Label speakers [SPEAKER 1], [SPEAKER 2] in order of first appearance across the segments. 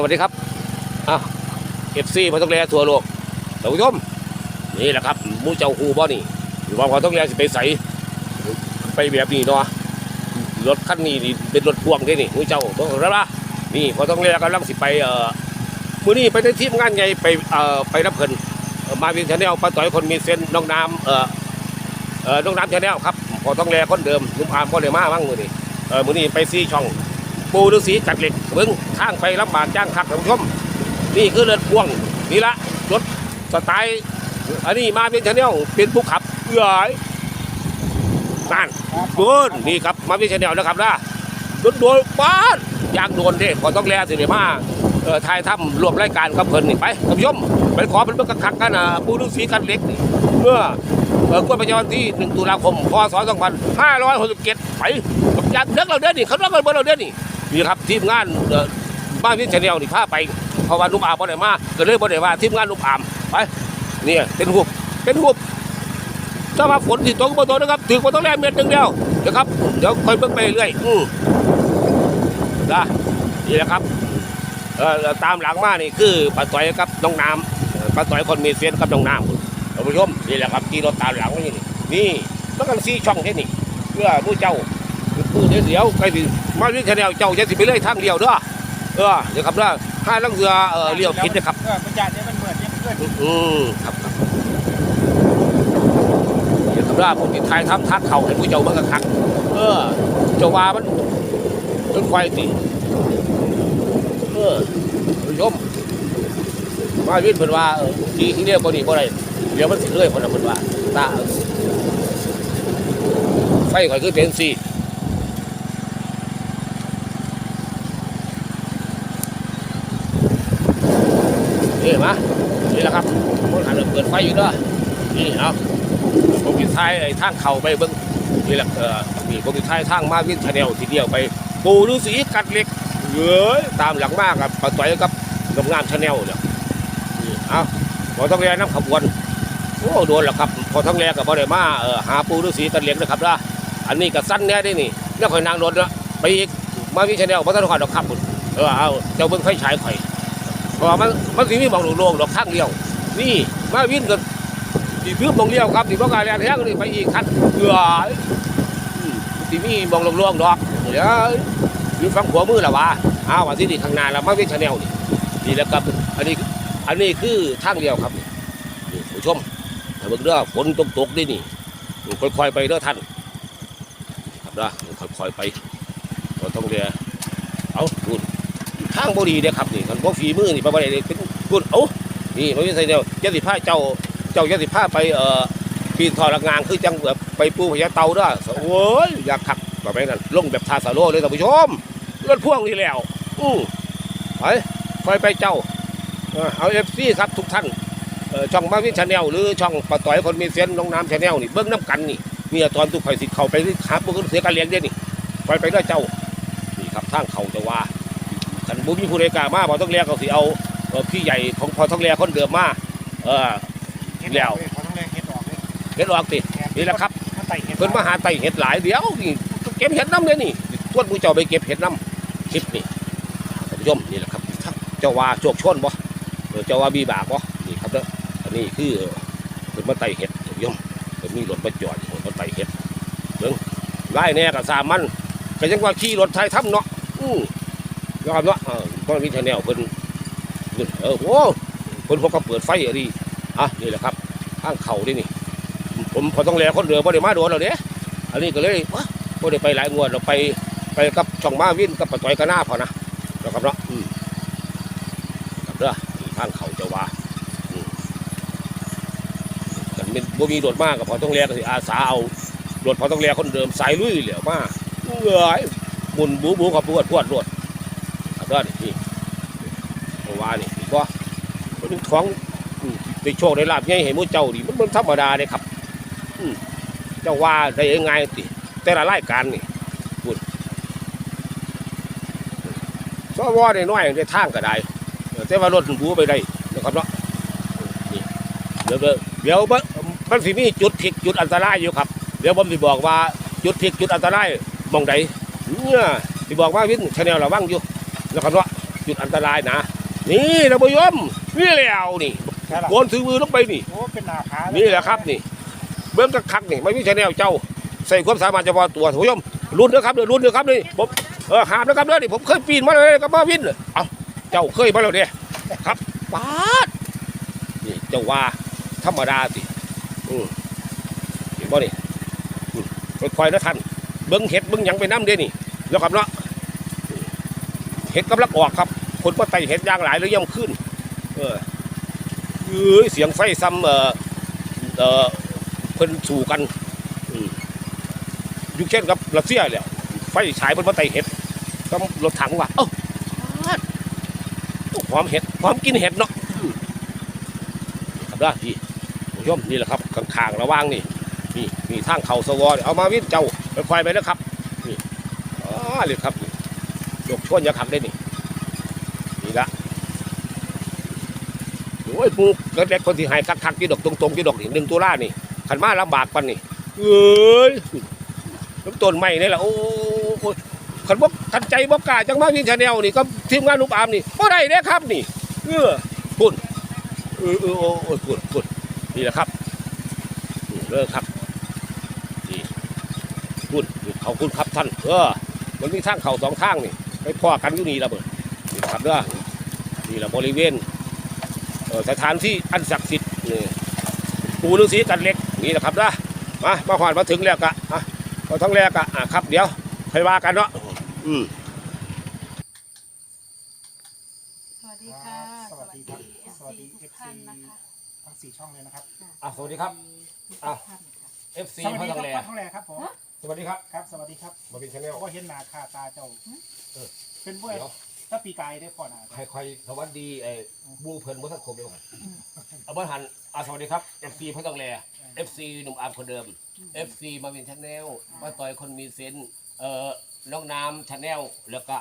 [SPEAKER 1] สวัสดีครับอะเอฟซีพอต้องแลทั่วโลกท่านผู้ชมนี่แหละครับมูเจ้าคูบ่นี่หรือว่าพอต้องแลสิไปใส่ไปแบบนี้เนาะรถคันนี้นี่เป็นรถพ่วงเด้นี่มูเจ้าต้องรับละนี่พอต้องแลกำลังสิไปเอ่อมื้อนี้ไปในทีมงานใหญ่ไปเอ่อไปรับเพิ่นเอ่อมาวินชาแนลป้าต่อยคนมีเส้นน้องน้ำเอ่อเอ่อน้องน้ำชาแนลครับพอต้องแลคนเดิมนุ่มอามก็เลยมาบ้างมื้อนี้เออมื้อนี้ไปซีช่อง ปูฤาษีกัดเหล็กเบิ้งทางไปลำบบากจ้างคักท่านผู้ชมนี่คือเรือนพ่วงนี่ละรถสไตล์อันนี้มาเป็นชาแนลเป็นผู้ขับเอื้อยนั่นเบิ้นนี่ครับมาเป็นชาแนลนะครับนะรถโดยป้านอยากโดนเด้ก็ต้องแลสิเดมาเออทายถ้ำรวมรายการกับเพิ่นนี่ไปท่านผู้ชมไปขอเป็นเบิ้งคักกันนะปูฤาษีกัดเหล็กเมื่อเอ่อกวนประจำวันที่ 1 ตุลาคม พศ 2567 ไปกับยานเด็กเราเด้อนี่เขาเรียกกันเบอร์เราเด้อนี่ นี่ครับทีมงานบ้านพิชแนลนี่พาไปเพราะว่านุ่มอามบ่ได้มาก็เลยบ่ได้ว่าทีมงานนุ่มอามไปนี่เป็นหุบเป็นหุบถ้ามาฝนที่ตกบ่ตกนะครับถึงบ่ต้องแลเม็ดหนึงเดียวนะครับ เดี๋ยวค่อยเบิ่งไปเรื่อยอือนะนี่แหละครับเอ่อตามหลังมานี่คือป้าต่อยกับน้องน้ำป้าต่อยคนมีเซียนกับน้องน้ำท่านผู้ชมนี่แหละครับที่รถตามหลังนี่นี่มันกันซีช่องเท่นี่เพื่อผู้เจ้า พูดเดี๋ยวๆใกล้ถึงมาวิ่งแนวเจ้าจะสิไปเลยทางเดียวเด้อเออเดี๋ยวครับเด้อห้าลังเรือเออเลี้ยวผิดนะครับ
[SPEAKER 2] เออมันจะเนี่ยมันเหมือนเนี่ยมันเกิด
[SPEAKER 1] อืมครับครับเดี๋ยวครับเด้อผมติดทายทำทักเข่าให้ผู้เจ้าเบิ่งกคักเออเจ้าว่ามันจนไฟติเออผู้ชมมาวิ่งเพิ่นว่าเออทีที่เรียกบ่นี่บ่ได้เดี๋ยวมันสิเลยเพิ่นน่ะเพิ่นว่าตาไฟข่อยคือเป็นสี่ นี่เห็นไหมนี่แหละครับคนหันเปิดไฟอยู่เด้อนี่เอาผมอยู่ท้ายไอ้ทางเข่าไปเบิ้งนี่แหละเออนี่ผมอยู่ท้ายทางมาวินชาแนลทีเดียวไป ปูฤาษีกัดเหล็กเย้ยตามหลังมากกับปะต่อยกับงามงามชาแนลเนี่ยนี่เอาพอต้องแลน้ำขบวนโอ้โดนแล้วครับพอต้องแลกับพอได้มาเออหาปูฤาษีกัดเหล็กนะครับนะอันนี้ก็สั้นแน่ได้นี่เนี่ยข่อยนางรถละไปอีกมาวินชาแนลพอต้องขอดอกครับคุณเออเอาเจ้าเบิ้งไฟฉายข่อยเพราะมันมันสิมีหมองโล่งๆดอกข้างเดียวนี่ มาวิ่งกันที่พื้นมองเลี้ยวครับที่พวกการแรงแท้งนี่ไปอีกคันเอือยสิมีหมองลงๆดอกเดี๋ยวอยู่ฝั่งขวมือละวะอ้าวว่าที่นี่ข้างหน้าละมาวิ่งชาแนลนี่นี่แล้วครับอันนี้อันนี้คือทางเดียวครับนี่ผู้ชมถ้าเบิ่งเด้อฝนตกตกๆนี่นี่ค่อยๆไปเด้อท่านครับเด้อค่อยๆไปเราต้องเรียเอาดูทางบดีเด้อครับนี่คันพวกฝีมือนี่ประมาณนี้เป็นกุดเอ้า นี่เราจะใส่เดียวเจ้าสิผ้าเจ้าเจ้าเจ้าสิผ้าไปเอ่อปีนทอระงางคือจังแบบไปปูพญาเตาด้อโอ้ยอยากขับแบบนั้นลงแบบทาสาโลเลยท่านผู้ชมรถพ่วงนี่แล้วอือไปคอยไปเจ้าเอาเอฟซีครับทุกท่านช่อช่องมาวิชาแนลหรือช่องปะต่อยคนมีเซนน้องน้ำชาแนลนี่เบิ้งน้ำกันนี่เนี่ยตอนทุกข่อยสิเข้าไปหาพวกเสียการเลี้ยงเด้นี่ไปไปด้วยเจ้านี่ครับทางเขาจะว่าขันบุมีผู้ใดกล้ามาพอต้องเรียกเขาสิเอา เอ่อพี่ใหญ่ของพอต้องเรียกคนเดิมมาเออ แล้ว
[SPEAKER 2] เขาต้องแรงเห็ดออกเลย
[SPEAKER 1] เห็ดออกตินี่แหละครับ
[SPEAKER 2] ถ้าไต่เห็ด
[SPEAKER 1] เพิ่นมาหาไต่เห็ดหลายเดี๋ยวนี่เก็บเห็ดน้ำเลยนี่ทวนผู้เจ้าไปเก็บเห็ดน้ำคลิปนี่ท่านผู้ชมนี่แหละครับเจ้าว่าโชคชนบ่เออเจ้าว่าบีบากบ่นี่ครับเด้ออันนี้คือเพิ่นมาไต่เห็ดท่านผู้ชมเพิ่นมีรถมาจอดเพิ่นมาไต่เห็ดเบิ่งไล่แน่กับสามมันก็ยังว่าขี่รถไทยทำเนาะอือยอมเนาะเออตอนนี้ชาแนลเพิ่น ขึ้นเออโอ้คนพวกก็เปิดไฟอะดิอะนี่แหละครับข้างเข่าดินี่ ผมพอต้องแลคนเรือบ่ได้มาโดนเราเด้ยอันนี้ก็เลยวะบ่ได้ไปหลายงวดเราไปไปกับช่องมาวินกับปะต่อยกระหน้าพอนะนะครับเนาะอืมครับเด้อข้างเข่าจะว่าอืมกันเป็นบ่มีรถมากกับพอต้องแลก็สิอาสาเอารถพอต้องแลคนเดิมสายลุยเหลียวมาเอ้ยหมุนบูบูกับปวดปวดรวดครับเด้อนี่ เพราะว่านี่ก็เป็น ของอืมได้โชคได้ลาบไงให้หมู่เจ้าดิมันมันธรรมดาเลยครับอืเจ้าว่าได้ยังไงติแต่ละรายการนี่พูดสวได้น้อยได้ทางก็ได้เออแต่ว่ารถบูไปได้นะครับเนาะเดี๋ยวเดี๋ยวมันสิมีจุดพลิกจุดอันตรายอยู่ครับ เดี๋ยวผมสิบอกว่าจุดพลิกจุดอันตรายมองใดเนี่ยสิบอกว่าวินชาแนลระวังอยู่นะครับเนาะจุดอันตรายนะนี่นะผู้ชม นี่แล้วนี่
[SPEAKER 2] ใช่หรอ
[SPEAKER 1] โกนถือมือลงไปนี่
[SPEAKER 2] โอ้เป็นหนาขา
[SPEAKER 1] นี่แหละครับนี่เบิ้งคักๆนี่ไม่มีชแนลเจ้า ใส่ความสามารถเฉพาะตัวท่านผู้ชมรุ่นเด้อครับเด้อรุ่นเด้อครับนี่ผมเออหามนะครับเด้อนี่ผมเคยปีนมาเลยกับมาวินเอ้าเจ้าเคยมาแล้วเนี่ยครับปาดนี่เจ้าว่าธรรมดาสิอืมเห็นบ่นี่อืมค่อยๆนะท่านเบิ้งเห็ดเบิ้งหยังไปน้ำเด้นี่แล้วครับเนาะอืมเห็ดกำลังออกครับ คนก็ไต่เห็ดยางหลายแล้วย่ำขึ้น เออเอ้ยเสียงไฟซ้ำเออเออเพิ่นสู่กันยุคเช่นกับรัสเซียแล้วไฟฉายเพิ่นมาไต่เห็ดก็รถถังว่ะเอ้าปาดหอมเห็ดหอมกินเห็ดเนาะครับได้พี่ผู้ชมนี่แหละครับข้างๆระว่างนี่นี่นี่ทางเขาสวอเอามาวิ่งเจ้าไปค่อยไปนะครับนี่อ๋อเลยครับยกช่วนยาขักได้นี่นี่ละ ยปูเล็กๆคนที่หายคักๆที่ดอกตรงๆที่ดอกหนึ่งตัวล่านี่ขันมาลำบากปันนี่เอ้ยน้ำต้นไม้นี่แหละโอ้ยขันบกขันใจบกกาจังมาวิ่งชาแนลนี่ก็ทีมงานลูกอามนี่บ่ได้เด้ครับนี่ เออพุ่นเออเออโอ้ยปุ่นพุ่นนี่แหละครับเลิกครับนี่พุ่นเขาคุณครับท่านเออมันมีทางเขาสองทางนี่ไปพ่อกันอยู่นี่ละเบิดนี่ครับเด้อนี่แหละบริเวณ สถานที่อันศักดิ์สิทธิ์นี่ปูฤาษีกันเหล็กนี่นะครับนะมามาหอดมาถึงแล้วกะอะพอท้องแรกกะอะครับ เดี๋ยวไปว่ากันเนาะอืม
[SPEAKER 3] สวัสดีค่ะ
[SPEAKER 2] สวัสดีครับส
[SPEAKER 3] ส
[SPEAKER 2] วั
[SPEAKER 3] วั
[SPEAKER 2] ส
[SPEAKER 3] ส
[SPEAKER 2] ดี
[SPEAKER 3] ดี
[SPEAKER 2] เอ
[SPEAKER 3] ทุ
[SPEAKER 2] ฟ
[SPEAKER 3] กท่าน
[SPEAKER 2] ซี
[SPEAKER 3] นะคะ
[SPEAKER 2] ทั้งสี่ช่องเลยนะครับ
[SPEAKER 1] อะสวัสดีครับ
[SPEAKER 3] ทุก
[SPEAKER 1] อ้าว
[SPEAKER 3] ท่านค่ะ
[SPEAKER 1] FC
[SPEAKER 2] สวัส
[SPEAKER 1] พ่อ
[SPEAKER 2] ดี
[SPEAKER 1] ท้
[SPEAKER 2] ค
[SPEAKER 1] อ
[SPEAKER 2] รับ
[SPEAKER 1] งแร
[SPEAKER 2] พ่อท้องแรครับผม
[SPEAKER 1] สวัสดีครับ
[SPEAKER 2] ครับ สวัสดีครับ
[SPEAKER 1] มาเป็นชาแนล
[SPEAKER 2] เพราะว่าเห็นหนาคาตาเจ้า
[SPEAKER 1] เออ
[SPEAKER 2] เป็นเว้ย
[SPEAKER 1] เดี๋ยว
[SPEAKER 2] ถ้าปีกายได้พ่อหนา
[SPEAKER 1] ใครๆสวัสดีไอ้บูเพิ่นบ่ทันครบเดียวกันเอาบ่ทันอะสวัสดีครับ FC พ่อท้องแร FC หนุ่มอาร์มคนเดิม FC มาเป็นชาแนลมาต่อยคนมีเซนส์เอ่อน้องน้ำชาแนลแล้วก็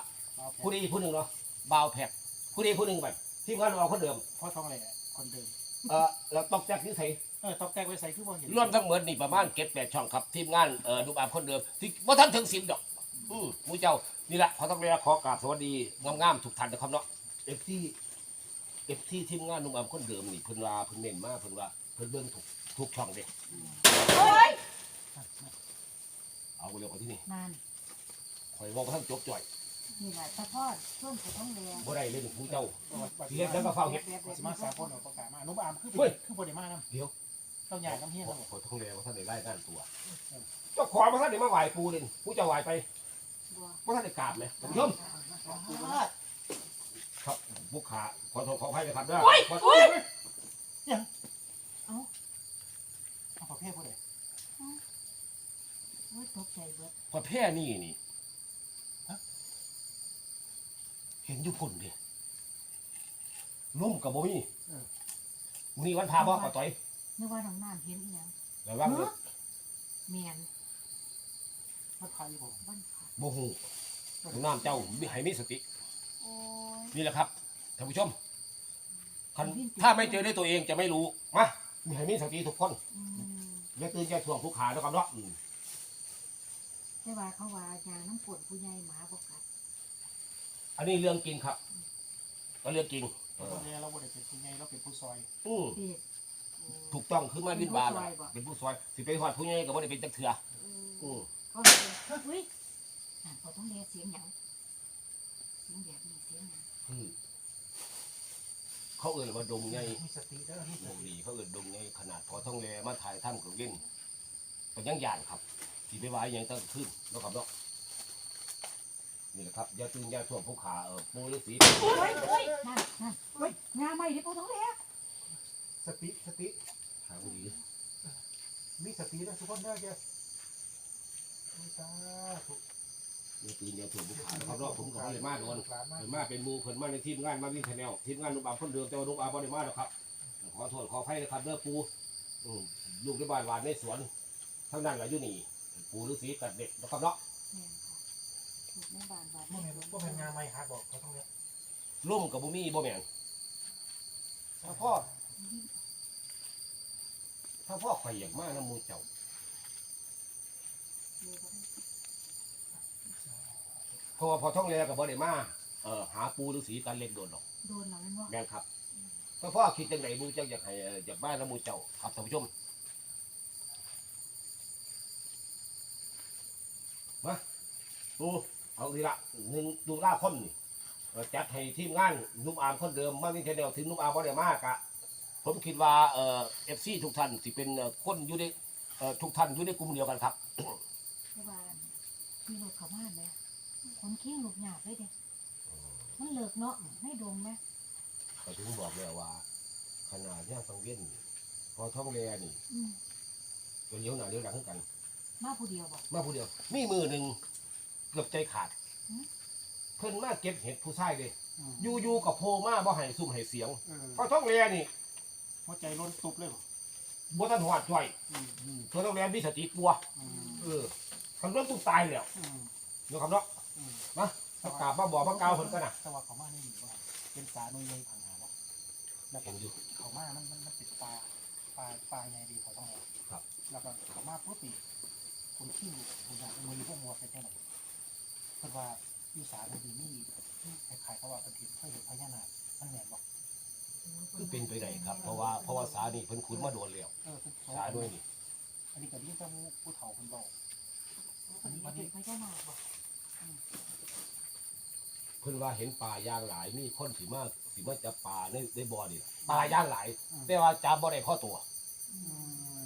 [SPEAKER 1] ผู้ดีผู้หนึ่งเนาะบาวแพ็กผู้ดีผู้หนึ่งไปทีมงานเราคนเดิม
[SPEAKER 2] พ่อท้องแรคนเดิม
[SPEAKER 1] เอ่อเราต้องแจ็คที่ไทย
[SPEAKER 2] เออตอกแตกไว้ใส่คือว่าเห็น
[SPEAKER 1] รวมทั้งหมดนี่ประมาณเก็ดแปดช่องครับ ทีมงานเอ่อดูบามคนเดิมที่ว่าท่านถึงสิบดอก อือมูเจ้านี่แหละขอต้องเรียกขอกราบสวัสดีงามๆทุกท่านนะครับเนาะเอฟที่เอฟที่ทีมงานดูบามคนเดิมนี่เพิ่นว่าเพิ่นเน้นมากเพิ่นว่าเพิ่นเบิ่งทุกทุกช่องเด้
[SPEAKER 3] โอ้ย
[SPEAKER 1] เอาเร็วกว่าที่นี่
[SPEAKER 3] นาน
[SPEAKER 1] ข่อยบอกว่าท่านจบจ่อย
[SPEAKER 3] นี่แหละตะพอดช่วงเขาต้องเรียน
[SPEAKER 1] บ่ได้เลยนี่มูเจ้า
[SPEAKER 2] บัด
[SPEAKER 1] เฮ็ดแล้วก็เฝ้าเฮ็ด
[SPEAKER 2] สิมาสามคนเอาประกาศมานุบอามคือ
[SPEAKER 1] เฮ้ย
[SPEAKER 2] คือบ่ได้มานํ
[SPEAKER 1] เดี๋ยว
[SPEAKER 2] ต้องใหญ่น้ำเฮี้ยน
[SPEAKER 1] ขอ
[SPEAKER 2] แล้ว
[SPEAKER 1] ขอต้องเรียกว่าท่านได้ไล่ด้านตัวเจ้าของมาท่านได้มาไหว้ปูเลยผู้เจ้าไหว้ไป
[SPEAKER 3] บัว
[SPEAKER 1] ว่าท่านได้กราบไหมท่านผู้ชมครับผู้ขาขอโทษขออภัยนะครับเด้อ
[SPEAKER 3] โอ้ย
[SPEAKER 2] เอาประเภทพวกไหน
[SPEAKER 3] โอ้ยตกใจเบิด
[SPEAKER 1] ประเภทนี้นี่เห็นอยู่พุ่นดิล่มกับบ่มีมื้อนี้วันพาบ่ก็ต่อย
[SPEAKER 3] นึกว่าน้องน้ำเห็นอีหยัง
[SPEAKER 1] ระวังเด้อ
[SPEAKER 3] เมี ยน
[SPEAKER 2] มาไทยผม
[SPEAKER 3] วันขาด
[SPEAKER 1] บ่ฮู้น้ำเจ้ามีให้มีสติ
[SPEAKER 3] โอ้ย
[SPEAKER 1] นี่แหละครับท่านผู้ชมคันถ้าไม่เจอด้วยตัวเองจะไม่รู้มามีให้มีสติทุกคน
[SPEAKER 3] อืม
[SPEAKER 1] อย่าตื่นอย่าถ่วงผู้ขานะครับเนาะอืม
[SPEAKER 3] แต่ว่าเขาว่ายาน้ำปวดผู้ใหญ่หมาบ่กัด
[SPEAKER 1] อันนี้เรื่องจริงครับก็เรื่องจริงเอ
[SPEAKER 2] พ่อ
[SPEAKER 1] อ
[SPEAKER 2] ท้องแรเราบ่ได้เป็นผู้ใหญ่เราเป็นผู้ซอย
[SPEAKER 1] อืม
[SPEAKER 3] เด็ด
[SPEAKER 1] ถูกต้องคือมาวินบาล
[SPEAKER 3] เป็นผู้ซอยบ่
[SPEAKER 1] เป็นผู้ซอยสิไปฮอดผู้ใหญ่ก็บ่ได้เป็นจักเทื่อ
[SPEAKER 3] เอ
[SPEAKER 1] อื
[SPEAKER 3] อ เขาเลยอุ้ยอ่านเขาต้องเรียนเสียงหยังเสียงแบบนี้เสียงหยัง
[SPEAKER 1] อืมเขาเอ่ยว่าดงใหญ่
[SPEAKER 2] มีสติเด้อมีส
[SPEAKER 1] ดงดีเขาเอ่ยดงใหญ่ขนาดพอท่องแลมาถ่ายถ้ำของเล่นเป็นยังหยานครับสีไปไว้ยังต้องขึ้นแล้วครับเนาะนี่แหละครับยาตื่นยาท่วงผู้ขาเออปูฤาษี
[SPEAKER 3] โอ้ยโอ้ยนั่นนั่นเฮ้ยงาใหม่ที่ปูต้องเรียน
[SPEAKER 2] สติสติ
[SPEAKER 1] หาผู้ดี
[SPEAKER 2] มีสตินะทุกคนเด้อแก มีสาธุ
[SPEAKER 1] อย่าตื่นอย่าท่วงผู้ขานะครับเนาะผมก็บ่ได้มาโดน
[SPEAKER 2] หลานมา
[SPEAKER 1] เพิ่นมาเป็นหมูเพิ่นมาในทีมงานมาวิ่งแนลทีมงานนุ่มอามคนเดิมแต่ว่านุ่มอามบ่ได้มาหรอกครับ ขอโทษขออภัยนะครับเด้อปูอืมลูกในบ้านหวานในสวนทั้งนั้นแหละอยู่นี่ ปูฤาษีกัดเด็กนะครับเนาะ
[SPEAKER 3] แม่นค่ะถูกแม่บ้านบ้าน
[SPEAKER 2] บ่แม่นบ่แม่นงานใหม่ฮักบอกเขาต้องเรียก
[SPEAKER 1] ล่มกับบ่มีบ่แม่นถ้าพ่อถ้าพ่อข่อยอยากมาน้ำหมูเจ้า เพราะว่าพอท่องแลกับบ่ได้มาเอ่อหาปูฤาษีกันเล็กโดนหรอก
[SPEAKER 3] โดนเราแม่นบ่
[SPEAKER 1] แม่นครับก็พ่อคิดจังไดบูจังอยากให้เอ่ออยากบ้านน้ำมูเจ้าครับท่านผู้ชมมาดูเอาทีละหนึ่งดูล่าคนนี่เอ่อจัดให้ทีมงานนุ่มอามคนเดิมมาวินเทนเนลถึงนุ่มอามบ่ได้มากอะผมคิดว่าเอ่อฟซีทุกท่านสิเป็นเอ่อคนอยู่ในเอ่อทุกท่านอยู่ในกลุ่มเดียวกันครับ
[SPEAKER 3] เพราะว่า มีรถเข้ามาแม่คนขี้ลูกหยาบเลยเด้มันเลิกเนาะให้ดงแม่
[SPEAKER 1] ก็ถึงบอกแล้วว่า ขนาดเนี่ยฟังเว้นพอท้องแรนี่
[SPEAKER 3] อืม
[SPEAKER 1] ก็เลี้ยวหน้าเลี้ยวหลังคือกัน
[SPEAKER 3] มาผู้เดียวบ่
[SPEAKER 1] มาผู้เดียว มีมือหนึ่งเกือบใจขาด
[SPEAKER 3] หืม
[SPEAKER 1] เพิ่นมาเก็บเห็ดผู้ชายเลย
[SPEAKER 2] อืม
[SPEAKER 1] อยู่อยู่กับโพมาบ่ให้ซุ่มให้เสียง
[SPEAKER 2] เออ
[SPEAKER 1] พอท้องแรนี่
[SPEAKER 2] หัวใจล้นตุบเลยบ่
[SPEAKER 1] บ่ทันหอดจ่อย
[SPEAKER 2] อืมอืม
[SPEAKER 1] พอท้องแรมีสติปัว
[SPEAKER 2] อืม
[SPEAKER 1] เออ คำร้องตุ้ตายแล้ว
[SPEAKER 2] อืม
[SPEAKER 1] เนาะครับเนาะ
[SPEAKER 2] อืม
[SPEAKER 1] มาประกราบมาบอกมาเกล่าวเพิ่นกันน่ะ
[SPEAKER 2] แต่ว่าเขามานี่ว่าเป็นสาหน่วยใหญ่ทางหาบ่แล้ว
[SPEAKER 1] เห็นอยู่
[SPEAKER 2] เขามามันมันมันติดปลาปลาปลาใหญ่ดีเขาต้องเอา
[SPEAKER 1] ครับ
[SPEAKER 2] แล้วก็เขามาปุ๊บนี่คนขี้ลูกคนอยากมือพวกมัวเป็นจังไดเพิ่นว่าอยู่สาหน่วยดีนี่คล้ายๆเขาว่าเป็นทิพย์เคยเห็นพญานาคมันแม่นบ่
[SPEAKER 1] คือเป็นไปได้ครับ เพราะว่าเพราะว่าสานี่เพิ่นขุดมาโดนแล้ว
[SPEAKER 2] เออเพิ่นโช
[SPEAKER 1] สาด้วยนี่
[SPEAKER 2] อันนี้ก็ยิ่งจะผู้เฒ่าเพิ่นเว้า
[SPEAKER 3] คนนี้เป็นพญานาคบ่
[SPEAKER 1] เพิ่นว่าเห็นปลาย่างหลายมีคนสิมาสิมาจับปลาในในบ่อนี่ล่ะปลาย่างหลายแต่ว่าจับบ่ได้พอตัว
[SPEAKER 3] อื
[SPEAKER 2] อื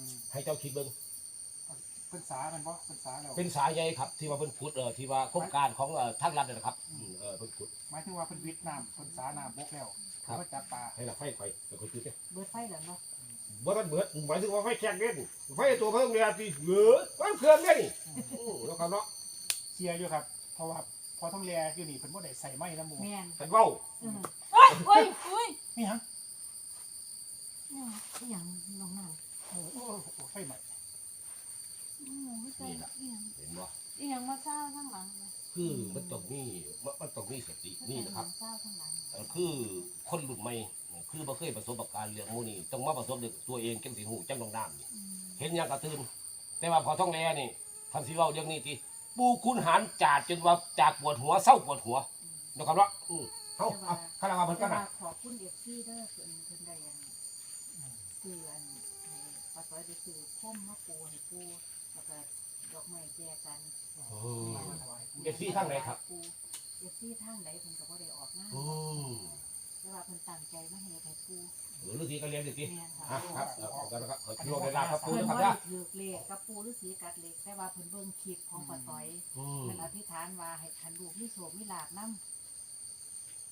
[SPEAKER 3] ม
[SPEAKER 2] ม
[SPEAKER 1] ให้เจ้าคิดเบิ่ง
[SPEAKER 2] เป็นสาแมันบ่เป็นสาแล้ว
[SPEAKER 1] เป็นสายใยครับ ที่ว่าเป็นขุดเออที่ว่าโครงการของเอ่อทางรัฐนนนะครับอืมเออเป็นขุด
[SPEAKER 2] หมายถึงว่าเป็นวิทย์น้ำเป็นสาน้ำบกแล้ว
[SPEAKER 1] ครับ
[SPEAKER 2] เขาก็จับปลา
[SPEAKER 1] ให้ละไฟไฟแต่คนจุดเนี่ย
[SPEAKER 3] เบิดไฟแล้วเนาะ
[SPEAKER 1] บ่ทันเบิดหมายถึงว่าไฟแข็งเด่นไฟตัวเพิ่มเนี่ยที่เหลือมันเครื่องเนี่ยนี่อือแล้วครับเนาะ
[SPEAKER 2] เสียอยู่ครับ เพราะว่าพอต้องแลอยู่นี่เพิ่นบ่ได้ใส่ไม้น้ำหมู
[SPEAKER 3] แม่น
[SPEAKER 1] กันเว้า
[SPEAKER 3] เออเอ้ยเอ้ยเอ้ย
[SPEAKER 2] นี่ฮะ
[SPEAKER 3] เนี่ยอีหยังน้องน้
[SPEAKER 2] โอ้โหโอ้โหไฟใหม่ำ
[SPEAKER 3] อืมไม่ใช่อีหยัง
[SPEAKER 1] เห็นบ่
[SPEAKER 3] อีหยังมาเศร้าข้างหลังเลย
[SPEAKER 1] คือมันต้องมีมันมันต้องมีสตินี่นะครับ
[SPEAKER 3] เศร้าข้างหลัง
[SPEAKER 1] เอ่อคือคนรุ่นใหม่ คือบ่เคยประสบการณ์เรื่องหมู่นี้ต้องมาประสบด้วยตัวเองจังสิฮู้จังต้องน้ำนี่
[SPEAKER 3] อืม
[SPEAKER 1] เห็นหยังกระตื่นแต่ว่าพอท้องแลนี่ท่านสิเว้าเรื่องนี้ติปูคุณหารจาดจนว่าจากปวดหัวเศร้าปวดหัว
[SPEAKER 3] อืม
[SPEAKER 1] นะครับเนาะอือเฮาเอาคาราวาเพิ่น
[SPEAKER 3] แต่
[SPEAKER 1] กันน่ะ
[SPEAKER 3] ว่าขอบคุณเอฟซีเด้อเพิ่นเพิ่นได้อันซื้ออันให้ป้าต้อยไปซื้อพ่มมาปูให้ปูแล้วก็ดอกไม้แจกัน
[SPEAKER 1] โอ้
[SPEAKER 2] มาถวายปู่
[SPEAKER 1] เอฟซีทางไหนครับ
[SPEAKER 3] ปูเอฟซีทางไหนเพิ่นก็บ่ได้ออกหน้า
[SPEAKER 1] อืม
[SPEAKER 3] แต่ว่าเพิ่นตั้งใจมาให้ให้ปู
[SPEAKER 1] หรือฤาษีก็เรียนสิ
[SPEAKER 3] แม่น
[SPEAKER 1] อะ
[SPEAKER 3] ค่ะ
[SPEAKER 1] ครับเออขอบคุณนะครับขอที่โรงได้ลาครับปู
[SPEAKER 3] เพิ่น
[SPEAKER 1] นะครับ
[SPEAKER 3] บ่
[SPEAKER 1] นะ
[SPEAKER 3] ได้ถือเลขกับปูหรือสีกัดเลขแต่ว่าเพิ่นเบิ่งคลิปของป้าต้อย
[SPEAKER 1] อืม
[SPEAKER 3] เพิ่นอธิษฐานว่าให้คันลูกมีโชคมีลาภนํ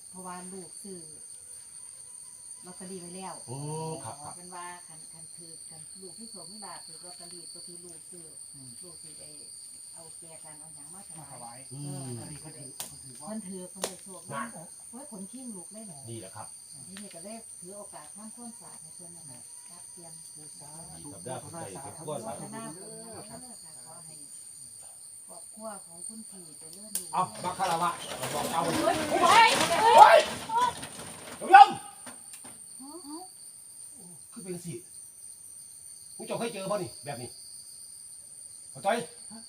[SPEAKER 3] เพราะว่าลูกซื้อลอตเตอรี่ไว้แล้ว
[SPEAKER 1] อืมครับครับ
[SPEAKER 3] เป็นว่าคันคันถือกันลูกที่โสมิลาถือลอตเตอรี่ตัวที่ลูกซื้อ
[SPEAKER 2] อืม
[SPEAKER 3] ลูกสิได้ เอาแกกันเอาหยังมาถ
[SPEAKER 2] มาถ
[SPEAKER 3] วา
[SPEAKER 2] วายย
[SPEAKER 1] อืม
[SPEAKER 2] อันนี้เพิ่นถือเพิ่นถือว่า
[SPEAKER 3] เพิ่นถือเพิ่นได้โชค
[SPEAKER 1] นั่น
[SPEAKER 3] โอ้ยขนขี้ลูกเลยเนี่ย
[SPEAKER 1] นี่แหละครับ
[SPEAKER 3] นี่นี่ก็ได้ถือโอกาสทำความสะอาดให้เพิ่นนะคะรับเตรียม
[SPEAKER 2] ผู้สา
[SPEAKER 1] กับด้านผู้ใดเก็บ
[SPEAKER 3] ข
[SPEAKER 1] ก้อน
[SPEAKER 3] อ
[SPEAKER 1] ครับ
[SPEAKER 3] ให้หน้าเพิ่นนะเด้อค่ะขอให้ครอบครัวของคุณพี่เจริญรุ่ง
[SPEAKER 1] เอามาคาราวะบอกเจ้า
[SPEAKER 3] เฮ้ยเฮ้ย
[SPEAKER 1] เฮ้ยเริ่ม
[SPEAKER 3] เฮ้ย
[SPEAKER 1] คือเป็นสิมึงเจ้าเคยเจอบ่นี่แบบนี้เข้าใจ
[SPEAKER 3] เว้าบ่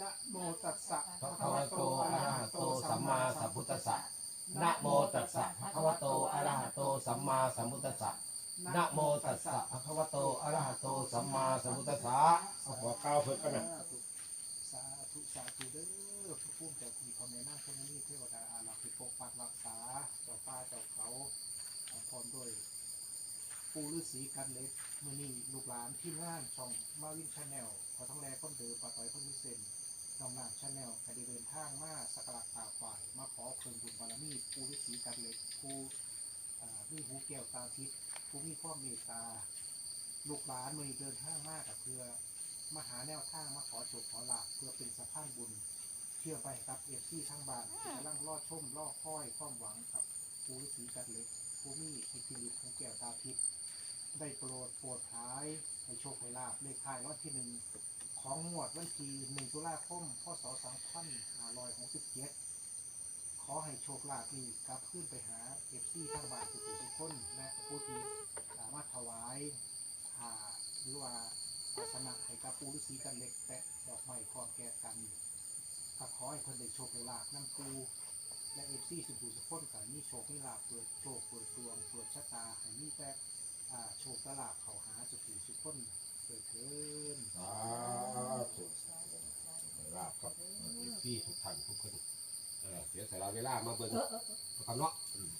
[SPEAKER 1] นะ
[SPEAKER 2] โมตัสสะ
[SPEAKER 1] ภะคะวะโตอะระหะโตสัมมาสัมพุทธัสสะนะโมตัสสะภะคะวะโตอะระหะโตสัมมาสัมพุทธัสสะนะโมตัสสะภะคะวะโตอะระหะโตสัมมาสัมพุทธัสสะเอาบอกกล่าวเพิ่นกันนะ
[SPEAKER 2] สาธุสาธุเด้อพระผู้เจ้าคุณของในนั่งคนนี้เทวดาอารักษ์ปกปักรักษาเจ้าป้าเจ้าเขาพร้อมด้วยปู่ฤาษีกันเล็กมือนี่ลูกหลานที่งานช่องมาวินชาแนลขอทั้งแรก้นเดือปะต่อยคนพิเศษ น้องนางชาแนลคดีเดินทางมาสักการะกราบไหว้มาขอเพิ่มบุญบารมีปู่ฤาษีกันเล็กผู้มีหูแก้วตาทิพย์ผู้มีความเมตตาลูกหลานมือเดินทางมากกับเพื่อมาหาแนวทางมาขอโชคขอลาภเพื่อเป็นสะพานบุญเชื่อไปครับเอฟซีทางบ้านกำลังรอดชมรอค่อยความหวังครับรปู่ฤาษีกันเหล็กผู้มีอิทธิฤทธิ์ของแก้วตาทิพย์ได้โปรดโปรดท้ายให้โชคให้ลาบเลขท้ายรางวัลที่หนึ่ง ของงวดวันที่หนึ่งตุลาคมพศสองพันห้าร้อยหกสิบเจ็ดขอให้โชคลาภนี้กลับขึ้นไปหาเอฟซีทั้งบ้านทุกทุกคน และผู้ที่สามารถถวายอ่าหรือว่าอาสนะให้กับปูฤาษีกันเล็กแตะดอกไม้พร้อมแก่กันก็ขอให้เพิ่นได้โชคได้ลาบน้ำปูและเอฟซีสุขุสุขคนกันมีโชคมีลาบเปิดโชคเปิดดวงเปิดชะตาให้มีแต่โชคลาบเขาหาสุขุสุขคน เกิดขึ้น
[SPEAKER 1] สาธุลาบครับพี่ทุกท่านทุกคนเออเสียสละเวลามาเบิ่งครับเนาะอืม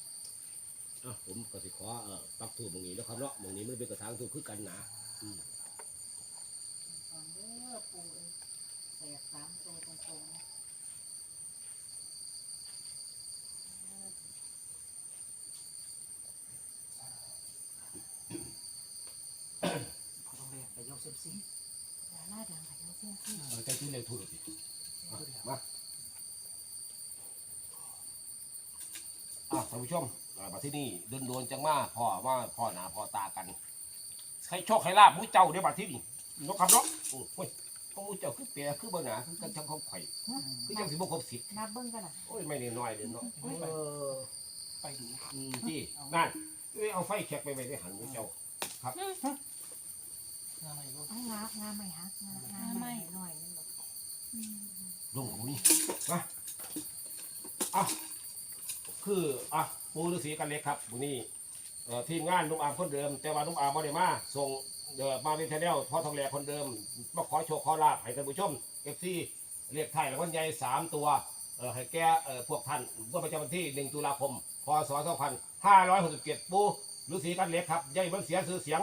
[SPEAKER 1] อะผมก็สิขอเอ่อปักถูกตรงนี้นะครับเนาะตรงนี้มันเป็นกระถางถูบคือกันนะอืม
[SPEAKER 3] ก่องเด้อปูเอ้ยแตกสามตัวตรงๆ
[SPEAKER 2] เขาต้องเรียกไปยกเซมซี
[SPEAKER 3] ดาราดั งกับเจ้าเส้นซี่
[SPEAKER 1] เออใจที่เร็วถูกสิอะมาอะท่านผู้ชมอ่ามาที่นี่เดินโดนๆจังมาพ่อว่าพ่อหนาพ่อตากันให้โชคให้ลาบมุ้ยเจ้าเดี๋ยวบัดที่นี่นกคำเนาะโอ้ยของมุ้ยเจ้าคือเปียคือเบอร์หนาคือกันทั้งของไข่คือจังสิบครบสิบ
[SPEAKER 3] นับเบิ้งกันอะ
[SPEAKER 1] โอ้ยไม่ได้น้อยเลยเนาะเออ
[SPEAKER 2] ไปดู
[SPEAKER 1] อืมที่นั่นเอ้ยเอาไฟแขกไปไว้ในหันมุ้ยเจ้า
[SPEAKER 2] งานอะไรลูก
[SPEAKER 3] เอางางาใหม่ฮะงางาใหม่หน่อยนึงแบบ
[SPEAKER 1] ลงหูนี่มาอะคืออะปูฤาษีกันเล็กครับวันนี้เอ่อทีมงานนุ่มอามคนเดิม แต่ว่านุ่มอามไม่ได้มาส่งเอ่อมาเป็นแชนแนลพ่อทองแหลคนเดิมมาขอโชว์ขอลาบให้ท่านผู้ชมเอฟซีเรียกไทายรางวัลใหญ่สามตัวเอ่อให้แก่เอ่อพวกท่านเมื่อประจำวันที่หนึ่งตุลาคมพศสองพันห้าร้อยหกสิบเจ็ดปูฤาษีกันเล็กครับใหญ่เบิ้งเสียชื่อเสียง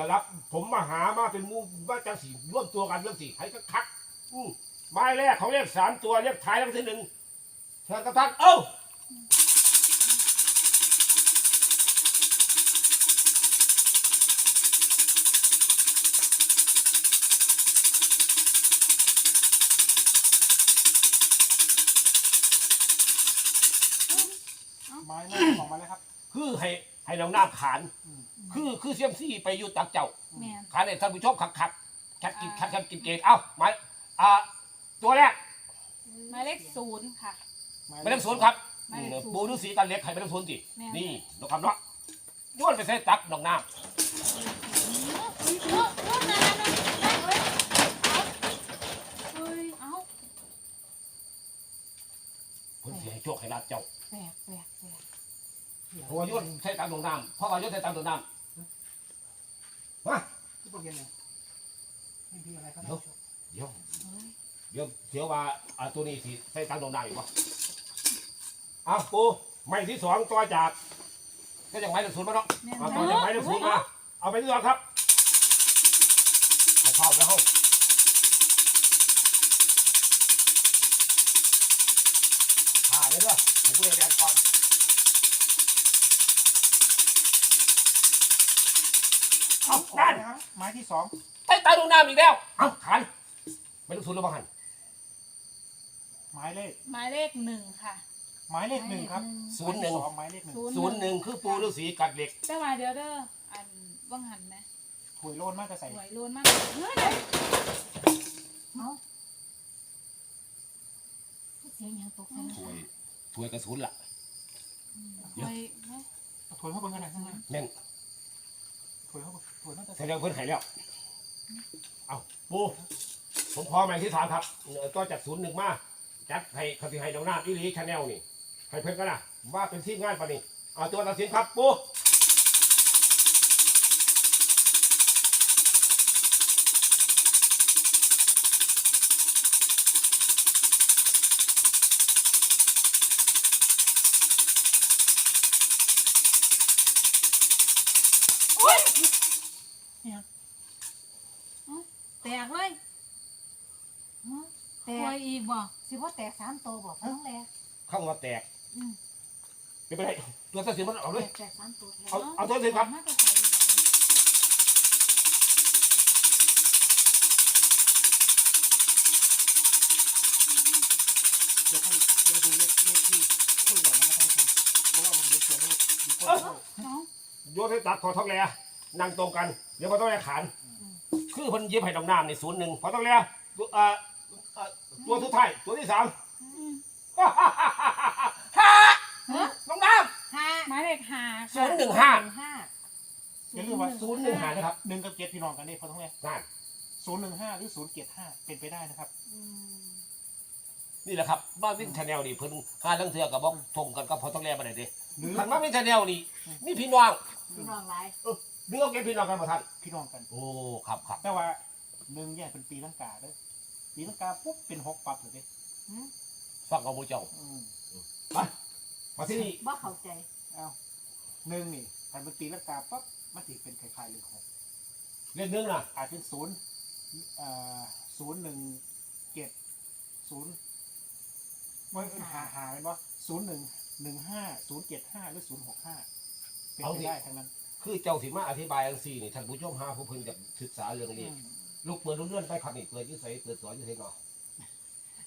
[SPEAKER 1] ระดับ ผมมาหามาเป็นหมูว่าจังสีร่วมตัวกันเรื่องสีให้คักๆอืมไม้แรกเขาเรียกสามตัวเรียกท้ายแล้วที่หนึ่งเชิญกับท่านเอ้า
[SPEAKER 2] ไม้แรกของมาแล้วครับ
[SPEAKER 1] คือให้ให้น้องน้ำขาน
[SPEAKER 2] อืม
[SPEAKER 1] คือคือเสียมซี่ไปอยู่ตักเจ้า
[SPEAKER 3] แม่น
[SPEAKER 1] ขานให้ท่านผู้ชมขักขักชัดกินชัดชัดกินเกณฑ์เอ้าไม้อ่าตัวแรก
[SPEAKER 4] หมายเลขศูนย์ค่ะ
[SPEAKER 1] ไม่ต้องศูนย์ครับ
[SPEAKER 4] หมายเลขศูนย์
[SPEAKER 1] ปูฤาษีกันเล็กใครไม่ต้องศูนย์สิ
[SPEAKER 4] แม่
[SPEAKER 1] นี่นกคำเนาะย้วนไปใส่ตักน้องน้
[SPEAKER 4] เฮ้ยเอ้าำ
[SPEAKER 1] คนเสียให้โชคให้ลาบเจ้า
[SPEAKER 3] แปลกแปลกแปลก
[SPEAKER 1] เพราะว่าย้วนใส่ตักน้องน้ำเพราะว่าย้วนใส่ตักน้องน้ำ มา
[SPEAKER 2] ทุกประเด็นเลยไม่มีอะไรก็ได้
[SPEAKER 1] เดี๋ยว
[SPEAKER 3] เฮ้ย
[SPEAKER 1] เดี๋ยวเดี๋ยวว่าอ่าตัวนี้สิใส่ตังค์โด่งดังอยู่ปะเอาปูไม้ที่สองต่อจากก็จากไม้หนึ่งศูนย์มาเนาะ
[SPEAKER 4] แม่น
[SPEAKER 1] เอาต่อจากไม้หนึ่งศูนย์มาเอาไปที่ก่อนครับเอาเข้าไปเข้าผ่าเลยเด้อผมพูดแดงก่อน เอา
[SPEAKER 2] เอา
[SPEAKER 1] ด้าน
[SPEAKER 2] นะไม้ที่สอง
[SPEAKER 1] ใส่ตังค์โด่งดังอีกแล้ว เอาขันไม่ต้องศูนย์แล้วบ้างหัน
[SPEAKER 2] หมายเลข
[SPEAKER 4] หมายเลขหนึ่งค่ะ
[SPEAKER 2] หมายเลขหนึ่งครับ
[SPEAKER 1] ศูนย์หนึ่ง
[SPEAKER 2] สอหมายเลขหนึ่ง
[SPEAKER 1] ศูนย์หนึ่งคือปูฤาษีกัดเหล็ก
[SPEAKER 4] แต่ว่าเดี๋ยวเด้ออันว่างหันไหม
[SPEAKER 2] ถวยโลนมากจะใส่
[SPEAKER 4] หวยโลนมากเฮ้ยเดี๋ยว
[SPEAKER 3] เอ้าเสียงยังตกใจ
[SPEAKER 1] ถวยถวยกระสุนล่ะ
[SPEAKER 4] หวยเฮ้ย
[SPEAKER 2] เอาถวยเข้าไปกันหน่อยข้างใน
[SPEAKER 1] แม่น
[SPEAKER 2] ถวยเข้าไปถวยน่าจะ
[SPEAKER 1] แส
[SPEAKER 2] ใส่
[SPEAKER 1] ดงเพิ่นหายแล้ว เอาปูผมพอใหม่ที่สามครับเอ่อก็จากศูนย์หนึ่งมา จัดให้คาสิให้ดาวนาอีหลีชาแนลนี่ ให้เพิ่นก็นะว่าเป็นทีมงานปะนี่ เอาตัวตัดสินครับปู
[SPEAKER 4] บ่
[SPEAKER 3] สิว่าแตกสามตัวบอกทั้งแหลก
[SPEAKER 1] เข้ามาแตก
[SPEAKER 3] อืม
[SPEAKER 1] ไม่เป็นไรตัวตัดสินมันเอา
[SPEAKER 3] แต
[SPEAKER 1] เลย
[SPEAKER 3] กแตกสามตัวแทน
[SPEAKER 1] เอาเอาตัวตัดสินครับ
[SPEAKER 4] มากกว่าใครอีกบ่
[SPEAKER 2] เดี๋ยวให้ให้มาดูเลขเลขที่คุยบอกนะครับท่านผู้ชมเพราะว่ามันมีตัวนู้นมีตัวนู้น
[SPEAKER 4] น้อง
[SPEAKER 1] โยนให้ตัดพอท้องแลนั่งตรงกัน เดี๋ยวพอท้องแลขาน คือเพิ่นเย็บให้ดองน้ำในศูนย์หนึ่งพอท้องแลตัวเอ่อเอ่อ ตัวสุดท้ายตัวที่สาม
[SPEAKER 4] อืม
[SPEAKER 1] ฮ่า
[SPEAKER 4] ฮะ
[SPEAKER 1] น้องน้
[SPEAKER 4] ห้าหมายเลขห้าำ
[SPEAKER 1] ศูนย์หนึ่งห้า
[SPEAKER 3] ห้า
[SPEAKER 2] อย่าลืมว่า
[SPEAKER 1] ศูนย์หนึ่งห้านะครับ
[SPEAKER 2] หนึ่งกับเจ็ดพี่น้องกันนี่พอทั้งแรก
[SPEAKER 1] นั่น
[SPEAKER 2] ศูนย์หนึ่งห้าหรือศูนย์เจ็ดห้าเป็นไปได้นะครับ
[SPEAKER 3] อืม
[SPEAKER 1] นี่แหละครับบ้านวินชาแนลนี่เพิ่นห้าลังเทือกับบอกทงกันก็พอท้องแลมาได้เด้
[SPEAKER 2] หรือ
[SPEAKER 1] ขันมาวินชาแนลนี่มีพี่น้อง
[SPEAKER 3] พี่น้องหลาย
[SPEAKER 1] เรื่องเก็บพี่น้องกันบ่ท่าน
[SPEAKER 2] พี่น้องกัน
[SPEAKER 1] โอ้ครับครับ
[SPEAKER 2] แต่ว่าหนึ่งแยกเป็นปีลังกาเด้อ ปีลังกาปุ๊บเป็นหกปับเลยเด้
[SPEAKER 3] หืม
[SPEAKER 1] ฟังเอาบูเจ้า
[SPEAKER 2] อืม
[SPEAKER 1] มาที่นี่
[SPEAKER 3] บ่เข้าใจ
[SPEAKER 2] เอาหนึ่งนี่ถ้าเป็นปีลังกาปั๊บมันถือเป็นคล้ายๆเลขหก
[SPEAKER 1] เรื่องหนึงนะ
[SPEAKER 2] อาจเป็นศูนย์อ่าศูนย์หนึ่งเจ็ดศูนย์ว่าหาหาเป็นว่าศูนย์หนึ่งหนึ่งห้าศูนย์เจ็ดห้าหรือศูนย์หกห้าเป็นไปได้ทั้งนั้น
[SPEAKER 1] คือเจ้าสิมาอธิบายอังสี่นี่ท่านผู้ชมหาผู้เพิ่นจะศึกษาเรื่องนี้
[SPEAKER 2] อืม
[SPEAKER 1] ลูกเปิดลูกเลื่อนไปครับนี่เปิดอยุ่ใสเปิดสอนอยุ่ใสเนาะ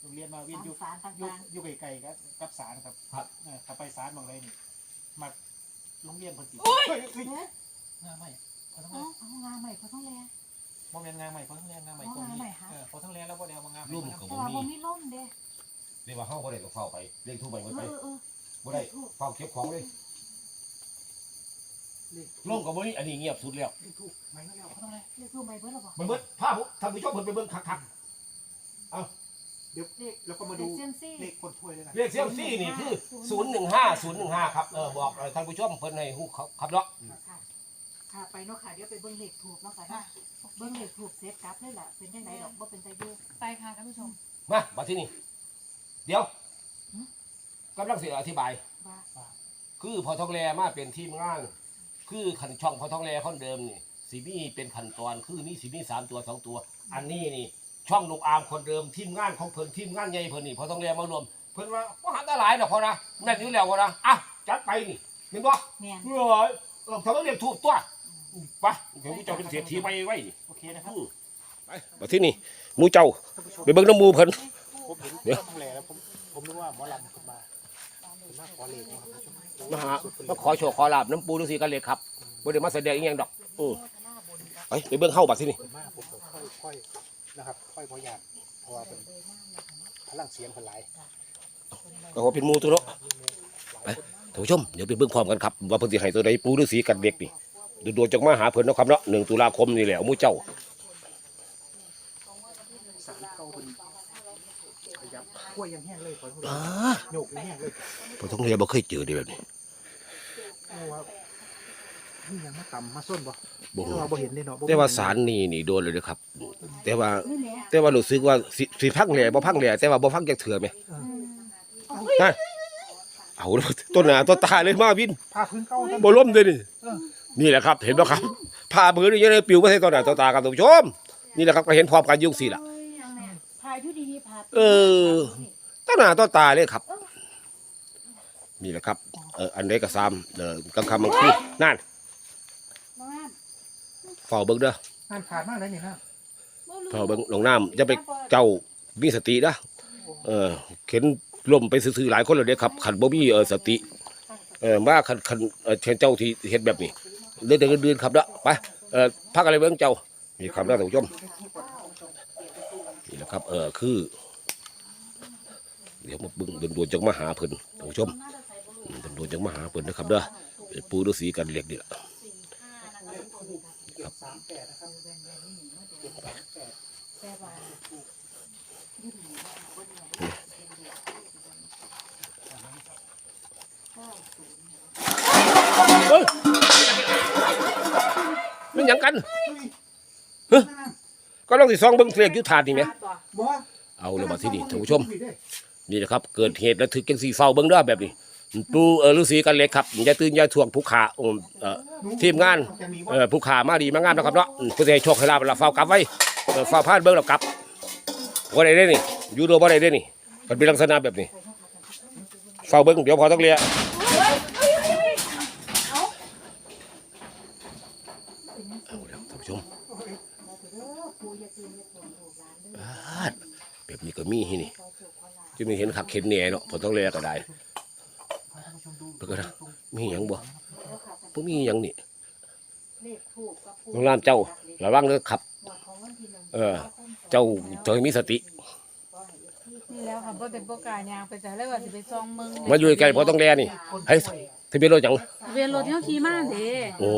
[SPEAKER 2] โรงเรียนมาวิน
[SPEAKER 3] ทาง
[SPEAKER 2] อยู่
[SPEAKER 3] สารต่
[SPEAKER 2] อยู่า
[SPEAKER 3] ง
[SPEAKER 2] อยู่ไกลๆกับกับศาลครับ
[SPEAKER 1] ครับ
[SPEAKER 2] เออถ้าไปศาลบางไรนี่มาโรงเรียนเพิ่นสิ
[SPEAKER 4] โอ้ย
[SPEAKER 2] เฮ้ย เฮ้ย
[SPEAKER 3] ๆเฮ้ย
[SPEAKER 2] งาใหม่พอทั้งแร
[SPEAKER 4] เอ้า
[SPEAKER 2] ก
[SPEAKER 3] เอางานใหม่เขาต้องแล
[SPEAKER 2] บ่แม่นงาใหม่พอทั้งแรกงาใหม่
[SPEAKER 3] อ๋อ
[SPEAKER 2] ตรงนี้
[SPEAKER 3] งาใหม่ค่ะ
[SPEAKER 2] เออพอทั้งแรกแล้วบ่ได้เอามางาใหม่
[SPEAKER 1] รุ่ม
[SPEAKER 2] มา
[SPEAKER 1] กับ
[SPEAKER 3] แต่
[SPEAKER 1] บ่
[SPEAKER 3] ว่า
[SPEAKER 1] มี
[SPEAKER 3] บ่มีล่มเด้
[SPEAKER 1] เรียกว่าเฮาบ่ได้ต้องเฝ้าไปเลี้ยงทุ่มไปหมด
[SPEAKER 3] เอ
[SPEAKER 1] ไป
[SPEAKER 3] อเออ
[SPEAKER 1] บ่ได้เฝ้าเก็บของเลย
[SPEAKER 2] เลข
[SPEAKER 1] ลงกับบ่มีอันนี้เงียบสุดแล้ว
[SPEAKER 2] เลขถูกไหมแล้วพอทั้งแรก
[SPEAKER 3] เรียกคือใบเบิดแล้วบ่
[SPEAKER 1] มันเบิดพาผู้ท่านผู้ชมเพิ่นไปเบิ่งคัก
[SPEAKER 2] เดี๋ยวแล้วก็มา
[SPEAKER 3] เด็
[SPEAKER 2] ดู
[SPEAKER 3] กเซียมซี่
[SPEAKER 2] เลขคนถ้วยเลยนะ
[SPEAKER 1] ๆเลขเซียมซี่นี่คือ 015 015 ครับเออบอกเอ่อท่านผู้ชมเพิ่นให้ฮู้ครับครับเนาะ
[SPEAKER 3] ค่ะ ค่ะไปเนาะค่ะ เดี๋ยวไปเบิ่งเลขถูกเนาะค่ะเนาะเบิ่งเลขถูกเสร็จกลับเลยล่ะ เป็นจังไดดอกบ่เป็นตาอยู่
[SPEAKER 4] ไปค่ะท่านผู้ชม
[SPEAKER 1] มามาที่นี่ เดี๋ยว
[SPEAKER 3] หืม
[SPEAKER 1] กำลังสิอธิบาย
[SPEAKER 3] ว่า
[SPEAKER 1] คือพอทองแลมาเป็นทีมงาน คือขันช่องพอทองแลคนเดิมนี่สีมีเป็นขั้นตอนคือมีสีมีสามตัวสองตัว อันนี้นี่ ช่องลูกอามคนเดิมทีมงานของเพิ่นทีมงานใหญ่เพิ่นนี่พอทองแลมารวม เพิ่นว่าว่าหาตาหลายดอกพอนะแม่นอยู่แล้วพอนะอะจัดไปนี่เห็นบ่
[SPEAKER 3] แม่น
[SPEAKER 1] เอ้ยเออทำให้เรียกถูกตัวไปเดี๋ยวกูจะเป็นเสียทีไว้ไว้นี่
[SPEAKER 2] โอเคนะครับ
[SPEAKER 1] ไปมาที่นี่หมูเจ้า
[SPEAKER 2] ท่านผู้ชม
[SPEAKER 1] ไปเบิ่งน้ำหมูเพิ่น
[SPEAKER 2] ผมเห็น
[SPEAKER 1] เดี๋ยว
[SPEAKER 2] ทั้งแหล่แล้วผมผมนึกว่าหมอลำขึ้นมาขึ้นมาขอเลขนะครับท่านผู้ช ม
[SPEAKER 1] มาหามาขอโชว์ขอลาบน้ำปูฤาษีกันเลยครับบ่ได้มาแสดงอีหยังดอกอือไปไปเบิ่งเฮาบัดที่นี่
[SPEAKER 2] ขึ้นมาผมก็ค่อยๆนะครับค่อยพยายามเพราะว่าเป็นพลังเสียงคนหลาย
[SPEAKER 1] ก็ว่าเป็นหมูตัวเนาะไปท่านผู้ชมเดี๋ยวไปเบิ่งพร้อมกันครับว่าเพิ่นสิให้ตัวใดปูฤาษีกันเด็กนี่โดดๆจากมาหาเพิ่นเนาะครับเนาะ1ตุลาคมนี่แหละหมูเจ้า
[SPEAKER 2] สารเข้าเป็น ขยับกล้วยยังแห้งเลยพอทั้งหม
[SPEAKER 1] อ้า
[SPEAKER 2] ดโยกยังแห้งเลย
[SPEAKER 1] พอต้องเรียนบ่เคยเจอเด้แบบนี้
[SPEAKER 2] เอาว่านี่ยังมาต่ำมาส้นบ่
[SPEAKER 1] บ่
[SPEAKER 2] แต่ว่าบ่เห็นเลยเนาะบ่
[SPEAKER 1] แต่ว่าสารนี่นี่โดนเลยเด้อครับ แต่ว่า
[SPEAKER 3] นี่แหละ
[SPEAKER 1] แต่ว่ารู้สึกว่าสิสิพังแหล่บ่พังแหล่แต่ว่าบ่พังจักเถื่อแหม
[SPEAKER 2] เออ
[SPEAKER 1] นั่นเอาแล้วต้นหน้าต้นตาเลยมาวิน
[SPEAKER 2] ผ้าพื้นเก่าท่าน
[SPEAKER 1] บ่ล้มเลยนี่
[SPEAKER 2] เออ
[SPEAKER 1] นี่แหละครับ เห็นบ่ครับผ้ามือนี่ยังได้ปลิวมาใส่ต้นหน้าต้นตาครับท่านผู้ชมนี่แหละครับก็เห็นพร้อมกันอยุ่จั่งซี่ล่ะ
[SPEAKER 3] โอ้ยเอาแม่พาอยู่ดีๆพา
[SPEAKER 1] เออต้นหน้าต้นตาเลยครับ นี่แหละครับ เอออันใดก็ซ้ำเออกลางค่ำกลางคืนนั่น
[SPEAKER 3] น้องอ้าม
[SPEAKER 1] เฝ้าเบิ่งเด้อ
[SPEAKER 2] งานขาดมากเลยนี่นะ
[SPEAKER 1] เฝ้าเบิ่งลงน้ำอย่าไปเจ้ามีสตินะเออ เข็นล่มไปซื่อๆหลายคนแล้วเด้อครับคันบ่มีเออสติ เออมาคันคันเออเช่นเจ้าที่เฮ็ดแบบนี้เดินเดินเดินครับเด้อไปเออพักอะไรเบิ่งเจ้ามีคำนะท่านผู้ชมนี่แหละครับ เออคือ เดี๋ยวมาเบิ่งโดนๆจังมาหาเพิ่นท่านผู้ชมโดนๆจังมาหาเพิ่นนะครับเด้อเป็นปูฤาษีกันเล็กนี่ล่ะ
[SPEAKER 2] เก็บสามแปดนะครับเก็บสามแปด
[SPEAKER 3] แต่ว่าอยู่ดีๆว่าบ่ได้
[SPEAKER 1] มันหยังกันเฮ้ยก็ลองสิซองเบิ่งเลขอยู่ถาดนี่แหม
[SPEAKER 2] บ่
[SPEAKER 1] เอาเลยมาที่นี่ท่านผู้ชม นี่นะครับ เกิดเหตุระทึกจังสีเฝ้าเบิ่งเด้อแบบนี้ปูเออฤาษีกันเล็กครับอย่าตื่นอย่าถ่วงผู้ขาอืมเอ่อทีมงานเออผู้ขามาดีมางามนะครับเนาะเพื่อจะให้โชคให้ลาบเราเฝ้ากลับไว้เฝ้าพลาดเบิ่งแล้วกลับบ่ได้เด้นี่อยู่โดบ่ได้เด้นี่มันเป็นลักษณะแบบนี้เฝ้าเบิ่งเดี๋ยวพอต้องเรียเอาแล้วท่านผู้ชมบาดแบบนี้ก็มีที่นี่ จะมีเห็นขักเห็นแหน่เนาะพอต้องเรียก็ได้
[SPEAKER 2] ท่านผู้ชมดู
[SPEAKER 1] เดี๋ยวก่อนนะ
[SPEAKER 2] ตรง
[SPEAKER 1] มีหยังบ่บ่มีหยังนี่
[SPEAKER 3] เลขทูปกับปู
[SPEAKER 1] โรงแรมเจ้าระวังเด้อครับ
[SPEAKER 3] หมวดของวันที่หนึ่ง
[SPEAKER 1] เออ เจ้าเจ้าให้มีสติ
[SPEAKER 4] นี่แล้วค่ะบ่เป็นบ่กล้ายางไปแต่เลยว่าสิไปซองมึง
[SPEAKER 1] มาอยู่ใกล้ๆบ่ต้องแลนี่ให้ทะเบียนรถหยัง
[SPEAKER 4] เวียนรถที่เขาขี่มาเด้
[SPEAKER 1] โอ้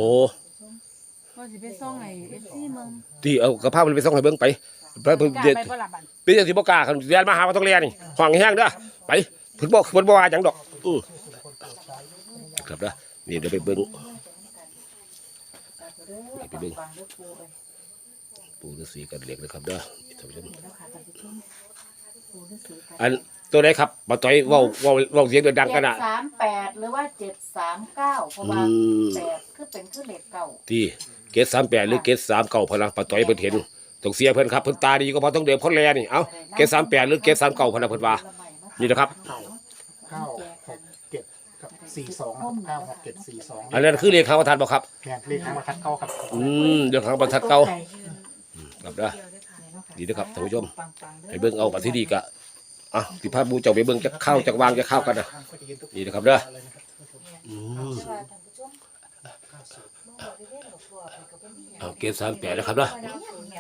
[SPEAKER 4] ว่าสิไปซองไอ้ FC มึง
[SPEAKER 1] ที่เอากระเพรามันไปส่งให้เบิ่งไป ไปเพิ่น
[SPEAKER 4] กล้า
[SPEAKER 1] เด็ด
[SPEAKER 4] ไปบ่ล่ะบัด
[SPEAKER 1] เป็นจังสิบ่กล้าคันเรียนมาหาบ่ต้องแลนี่ห้องแห้งเด้อไปเพิ่นบ่เพิ่นบ่ว่าหยังดอกอือครับเด้อนี่เดี๋ยวไปเบิ่งไปเบิ่ง
[SPEAKER 3] ฟังเด้อปูเอ้ย
[SPEAKER 1] ปู่ฤาษีกันเหล็กนะครับเด้อท่านผู้ชม
[SPEAKER 3] เห็นแล้วค่ะท่านผู้ชมปูฤาษีกัน
[SPEAKER 1] อันตัวไหนครับบ่ต่อยเว้าเว้าเว้าเสียงดังๆกันน่ะ
[SPEAKER 3] เจ็ดสามแปดหรือว่าเจ็ดสามเก้าเพราะ
[SPEAKER 1] อื
[SPEAKER 3] ว่ามแปดคือเป็นคือเลขเก่า
[SPEAKER 1] ที่เกต38หรือเกต39พลังปะต่อยเพิ่นเห็น ต้องเสียเพิ่นครับเพิ่นตาดีก็พอต้องเดิมคนแลนี่เอ้าเกต38หรือเกต39พลังเพิ่นว่านี่นะครับ
[SPEAKER 2] เก้าหกเจ็ดกับสี่สองเก้าหกเจ็ดสี่สอง
[SPEAKER 1] อันนั้นคือเลขเขาประทานบ่ครับ
[SPEAKER 2] แม่นเลขทางมาทัดเก้าครับ
[SPEAKER 1] อืมเดี๋ยวทางบรรทัดเก่าครับเด้อ ดีนะครับท่านผู้ชม ไปเบิ่งเอาบัดที่ดีก็อะสิพาบูเจ้าไปเบิ่งจักข้าวจักวางจักข้าวกันนะนี่นะครับเด้อ อืม เอาเกต38นะครับเด้อ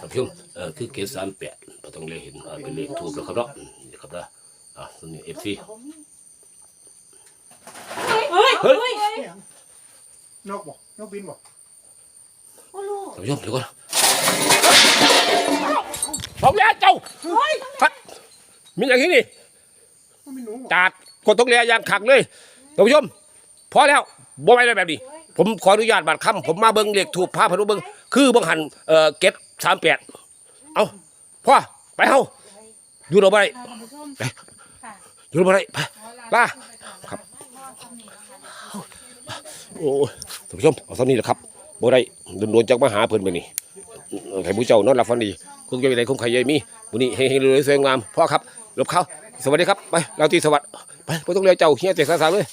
[SPEAKER 1] ท่านผู้ชมเออคือเกตสามแปดเราต้องเลยเห็นเออเป็นเลขถูกแล้วครับเนาะอืมนี่ครับนะอะตัวนี้เอฟซี
[SPEAKER 2] นกบ่นกบินบ่
[SPEAKER 1] ท่านผู้ชมเดี๋ยวก่อนผมแล้วเจ้าครับมีอย่างนี้นี่
[SPEAKER 2] มันไม่หนูบ่
[SPEAKER 1] จาดกดต้องเรียอย่างขักเลยท่านผู้ชมพอแล้วบ่ไหวแล้วแบบนี้ ผมขออนุญาตบัตรคำผมมาเบิ่งเลขถูกพาพนุเบิ่ง คือเบิ่งหันเอ่อเกตสามแปดเอาพ่อไปเฮาอยู่เราบ่ได้
[SPEAKER 4] ท่านผู้ชมค่ะ
[SPEAKER 1] อยู่เราบ่ได้ไป
[SPEAKER 4] ล่า
[SPEAKER 1] ครับโอ้ยท่านผู้ชมเอาเท่านี้แหละครับบ่ได้โดนๆจากมาหาเพิ่นไปนี่ให้ผู้เจ้านอนหลับฝันดีคงจะมีอะไรคงใครใหญ่มีมื้อนี้เฮงๆรวยๆสวยงามพ่อครับหลบเข้าสวัสดีครับไปเราตีสวัสดิ์ไปบ่ต้องเรียกเจ้าเฮียเจ็กสาๆเลย